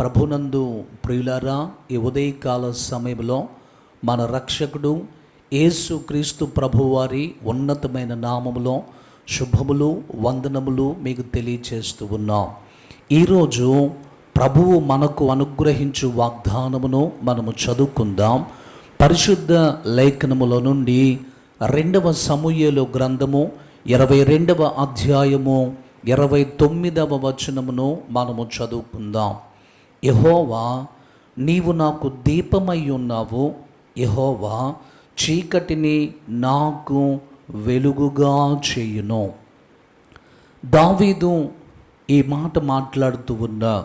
ప్రభునందు ప్రియులారా ఈ ఉదయకాల సమయంలో మన రక్షకుడు యేసు క్రీస్తు ప్రభువారి ఉన్నతమైన నామములో శుభములు వందనములు మీకు తెలియచేస్తూ ఉన్నాం. ఈరోజు ప్రభువు మనకు అనుగ్రహించు వాగ్దానమును మనము చదువుకుందాం. పరిశుద్ధ లేఖనముల నుండి రెండవ సమూహలు గ్రంథము ఇరవై రెండవ అధ్యాయము ఇరవై తొమ్మిదవ వచనమును మనము చదువుకుందాం. యహోవా నీవు నాకు దీపమై ఉన్నావు. యహోవా చీకటిని నాకు వెలుగుగా చేయును. దావీదు ఈ మాట మాట్లాడుతూ ఉన్నా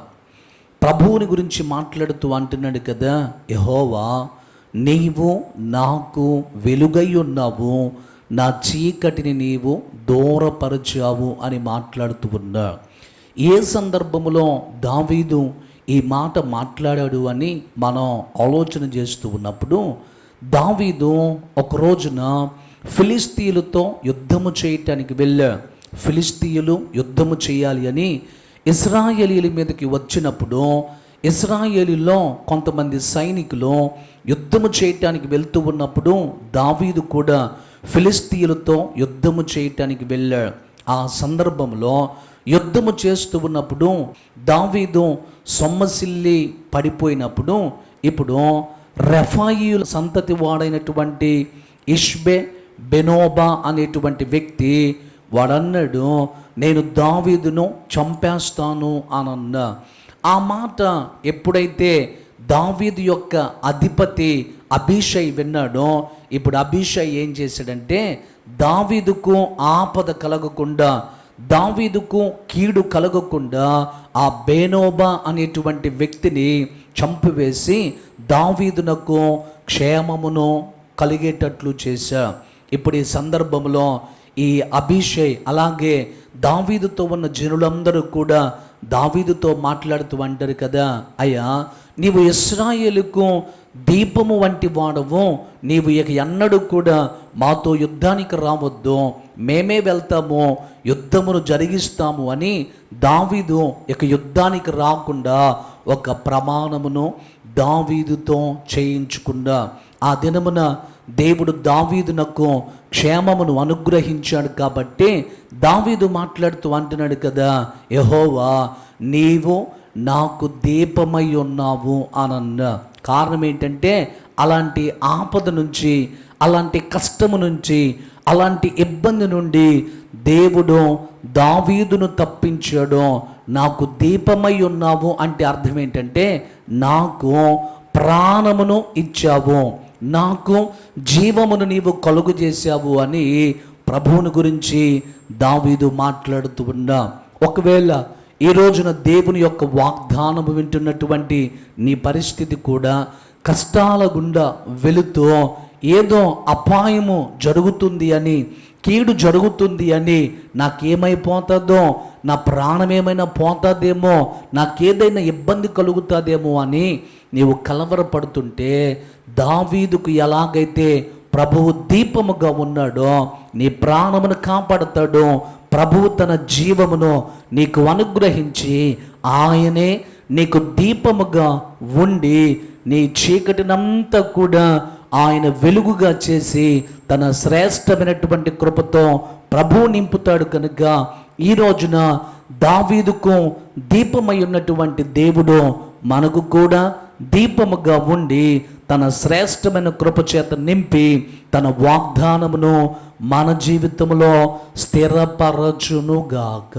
ప్రభువుని గురించి మాట్లాడుతూ అంటున్నాడు కదా యహోవా నీవు నాకు వెలుగై ఉన్నావు. నా చీకటిని నీవు దూరపరచావు అని మాట్లాడుతూ ఉన్నా ఏ సందర్భములో దావీదు ఈ మాట మాట్లాడాడు అని మనం ఆలోచన చేస్తూ ఉన్నప్పుడు దావీదు ఒక రోజున ఫిలిస్తీయులతో యుద్ధము చేయటానికి వెళ్ళా. ఫిలిస్తీయులు యుద్ధము చేయాలి అని ఇస్రాయేలీల మీదకి వచ్చినప్పుడు ఇస్రాయేలీలో కొంతమంది సైనికులు యుద్ధము చేయటానికి వెళ్తూ ఉన్నప్పుడు దావీదు కూడా ఫిలిస్తీయులతో యుద్ధము చేయటానికి వెళ్ళాడు ఆ సందర్భంలో యుద్ధము చేస్తూ ఉన్నప్పుడు దావీదు సొమ్మసిల్లి పడిపోయినప్పుడు ఇప్పుడు రెఫాయిల సంతతి వాడైనటువంటి ఇష్బే బెనోబా అనేటువంటి వ్యక్తి వాడన్నాడు నేను దావీదును చంపేస్తాను అని ఆ మాట ఎప్పుడైతే దావీదు యొక్క అధిపతి అభిషయ్ విన్నాడో ఇప్పుడు అభిషయ్ ఏం చేశాడంటే దావీదుకు ఆపద కలగకుండా దావీదుకు కీడు కలగకుండా ఆ బేనోబా అనేటువంటి వ్యక్తిని చంపివేసి దావీదునకు క్షేమమును కలిగేటట్లు చేశా. ఇప్పుడు ఈ సందర్భంలో ఈ అభిషేక్ అలాగే దావీదుతో ఉన్న జనులందరూ కూడా దావీదుతో మాట్లాడుతూ అంటారు కదా అయ్యా నీవు ఇస్రాయేలుకు దీపము వంటి వాడవు నీవు ఇక ఎన్నడూ కూడా మాతో యుద్ధానికి రావద్దు. మేమే వెళ్తాము. యుద్ధమును జరిగిస్తాము అని దావీదు ఇక యుద్ధానికి రాకుండా ఒక ప్రమాణమును దావీదుతో చేయించుకుండా ఆ దినమున దేవుడు దావీదునకు క్షేమమును అనుగ్రహించాడు కాబట్టి దావీదు మాట్లాడుతూ అంటున్నాడు కదా యహోవా నీవు నాకు దీపమై ఉన్నావు అనన్న కారణం ఏంటంటే అలాంటి ఆపద నుంచి అలాంటి కష్టము నుంచి అలాంటి ఇబ్బంది నుండి దేవుడు దావీదును తప్పించాడు. నాకు దీపమై ఉన్నావు అంటే అర్థం ఏంటంటే నాకు ప్రాణమును ఇచ్చావు. నాకు జీవమును నీవు కలుగు చేశావు అని ప్రభువుని గురించి దావీదు మాట్లాడుతూ ఉన్నా. ఒకవేళ ఈ రోజున దేవుని యొక్క వాగ్దానము వింటున్నటువంటి నీ పరిస్థితి కూడా కష్టాల గుండా వెళుతూ ఏదో అపాయము జరుగుతుంది అని కీడు జరుగుతుంది అని నాకేమైపోతుందో నా ప్రాణం ఏమైనా పోతుందేమో నాకేదైనా ఇబ్బంది కలుగుతుందేమో అని నీవు కలవరపడుతుంటే దావీదుకు ఎలాగైతే ప్రభువు దీపముగా ఉన్నాడో నీ ప్రాణమును కాపాడతాడో ప్రభువు తన జీవమును నీకు అనుగ్రహించి ఆయనే నీకు దీపముగా ఉండి నీ చీకటినంతా కూడా ఆయన వెలుగుగా చేసి తన శ్రేష్టమైనటువంటి కృపతో ప్రభువు నింపుతాడు కనుక ఈ రోజున దావీదుకు దీపమై ఉన్నటువంటి దేవుడు మనకు కూడా దీపముగా ఉండి తన శ్రేష్టమైన కృపచేత నింపి తన వాగ్దానమును మన జీవితంలో స్థిరపరచునుగాక.